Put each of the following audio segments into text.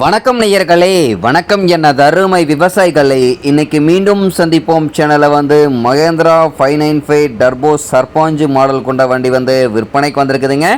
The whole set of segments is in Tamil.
வணக்கம் நேயர்களே வணக்கம் என்ன தருமை விவசாயிகளே. இன்னைக்கு மீண்டும் சந்திப்போம். சேனலை வந்து Mahindra five nine five turbo Sarpanch model கொண்ட வண்டி வந்து விற்பனைக்கு வந்திருக்குதுங்க.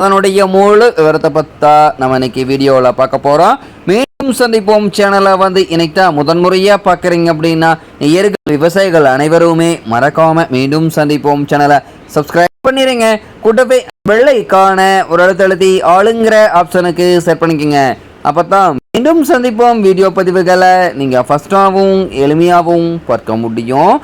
அதனுடைய முழு விவரத்தை பார்த்தா நம்ம இன்னைக்கு வீடியோவில் பார்க்க போகிறோம் மீண்டும் சந்திப்போம். சேனலை வந்து இன்னைக்கு தான் முதன்முறையாக பார்க்குறீங்க அப்படின்னா நேயர்கள் விவசாயிகள் அனைவருமே மறக்காமல் மீண்டும் சந்திப்போம். சேனலை சப்ஸ்கிரைப் பண்ணிடுங்க கூட்டவே வெள்ளைக்கான ஒரு அழுத்தழுத்தி ஆளுங்கிற ஆப்ஷனுக்கு செட் பண்ணிக்கோங்க. அப்போ தான் மீண்டும் சந்திப்போம் வீடியோ பதிவுகளை. நீங்கள் ஃபஸ்ட்டாகவும் எளிமையாகவும் பார்க்க முடியும்.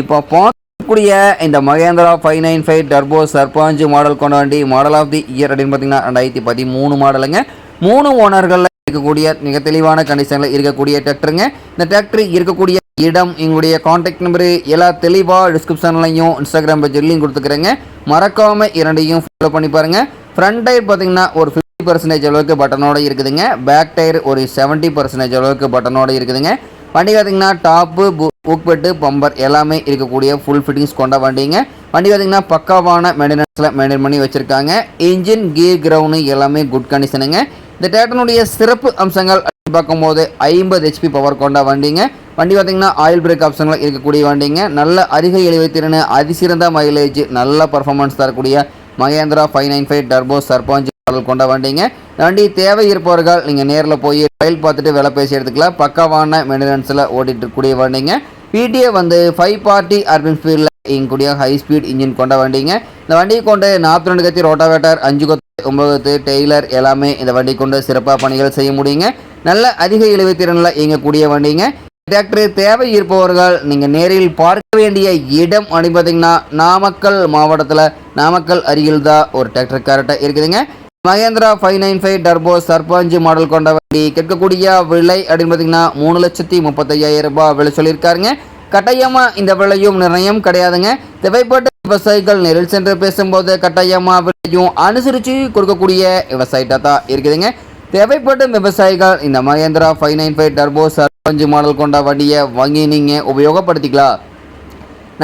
இப்போ பார்க்கக்கூடிய இந்த Mahindra five nine five turbo Sarpanch model கொண்ட வண்டி மாடல் ஆஃப் தி இயர் அப்படின்னு பார்த்தீங்கன்னா ரெண்டாயிரத்தி பதிமூணு மாடலுங்க மூணு ஓனர்களில் இருக்கக்கூடிய மிக தெளிவான கண்டிஷனில் இருக்கக்கூடிய டிராக்டருங்க இந்த டிராக்டர் இருக்கக்கூடிய இடம் எங்களுடைய காண்டாக்ட் நம்பரு எல்லா தெளிவாக டிஸ்கிரிப்ஷன்லையும் இன்ஸ்டாகிராம் பேஜ்லையும் கொடுத்துக்கிறேங்க. மறக்காமல் இரண்டையும் ஃபாலோ பண்ணி பாருங்கள் ஃப்ரண்ட் டயர் பார்த்தீங்கன்னா ஒரு பர்சன்டேஜ் அளவுக்கு பட்டனோட இருக்குதுங்க. பேக் டயர் ஒரு செவன்ட்டி பர்சன்டேஜ் அளவுக்கு பட்டனோட இருக்குதுங்க. வண்டி பார்த்தீங்கன்னா டாப்பு புக் பெட்டு பம்பர் எல்லாமே இருக்கக்கூடிய ஃபுல் ஃபிட்டிங்ஸ் கொண்ட வண்டிங்க. வண்டி பார்த்தீங்கன்னா பக்காவான மெயின்டெனன்ஸில் மெயின்டைன் பண்ணி வச்சுருக்காங்க. இன்ஜின் கீர் கிரவுண்டு எல்லாமே குட் கண்டிஷனுங்க இந்த டேட்டனுடைய சிறப்பு அம்சங்கள் பார்க்கும்போது ஐம்பது ஹெச்பி பவர் கொண்ட வண்டிங்க. வண்டி பார்த்தீங்கன்னா ஆயில் பிரேக் ஆப்ஷனில் இருக்கக்கூடிய வண்டிங்க. நல்ல அருகை இழிவுத்திறன் அதிசிறந்த மைலேஜ் நல்ல பர்ஃபார்மன்ஸ் தரக்கூடிய Mahindra five nine five turbo Sarpanch கொண்ட வண்டிங்க. வண்டி தேவை இருப்பவர்கள் நீங்கள் நேரில் போய் ஃபைல் பார்த்துட்டு விலை பேசி எடுத்துக்கலாம். பக்காவான மெயின்டெனன்ஸில் ஓட்டிகிட்டு இருக்கக்கூடிய வண்டிங்க பிடிஏ வந்து ஃபைவ் பார்ட்டி அர்பன் ஸ்பீடில் இங்கக்கூடிய ஹை ஸ்பீட் இன்ஜின் கொண்ட வண்டிங்க. இந்த வண்டியை கொண்டு நாற்பத்தி ரெண்டு கத்தி ரோட்டாவேட்டர் அஞ்சு கொத்து ஒன்பது டெய்லர் எல்லாமே இந்த வண்டி கொண்டு சிறப்பாக பணிகள் செய்ய முடியுங்க. நல்ல அதிக இழுவைத்திறனில் இயங்கக்கூடிய வண்டிங்க. டிராக்டர் தேவை இருப்பவர்கள் நீங்கள் நேரில் பார்க்க வேண்டிய இடம் அப்படின்னு பார்த்தீங்கன்னா நாமக்கல் மாவட்டத்தில் நாமக்கல் அருகில் தான் ஒரு டிராக்டர் கரெக்டாக இருக்குதுங்க. Mahindra five nine five turbo Sarpanch model கொண்ட வண்டி. கேட்கக்கூடிய விலை அப்படின்னு பார்த்தீங்கன்னா மூணு லட்சத்தி முப்பத்தையாயிரம் ரூபாய் விலை சொல்லியிருக்காருங்க. கட்டாயமாக இந்த விலையும் நிர்ணயம் கிடையாதுங்க. தேவைப்பட்ட விவசாயிகள் நேரில் சென்று பேசும்போது கட்டாயமாக விலையும் அனுசரித்து கொடுக்கக்கூடிய விவசாயிட்டா தான் இருக்குதுங்க. தேவைப்பட்ட விவசாயிகள் இந்த Mahindra five nine five turbo Sarpanch model கொண்ட வண்டியை வாங்கி நீங்கள் உபயோகப்படுத்திக்கலாம்.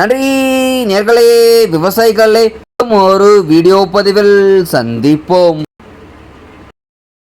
நன்றி. நேர்களே விவசாயிகளே ஒரு வீடியோ பதிவில் சந்திப்போம்.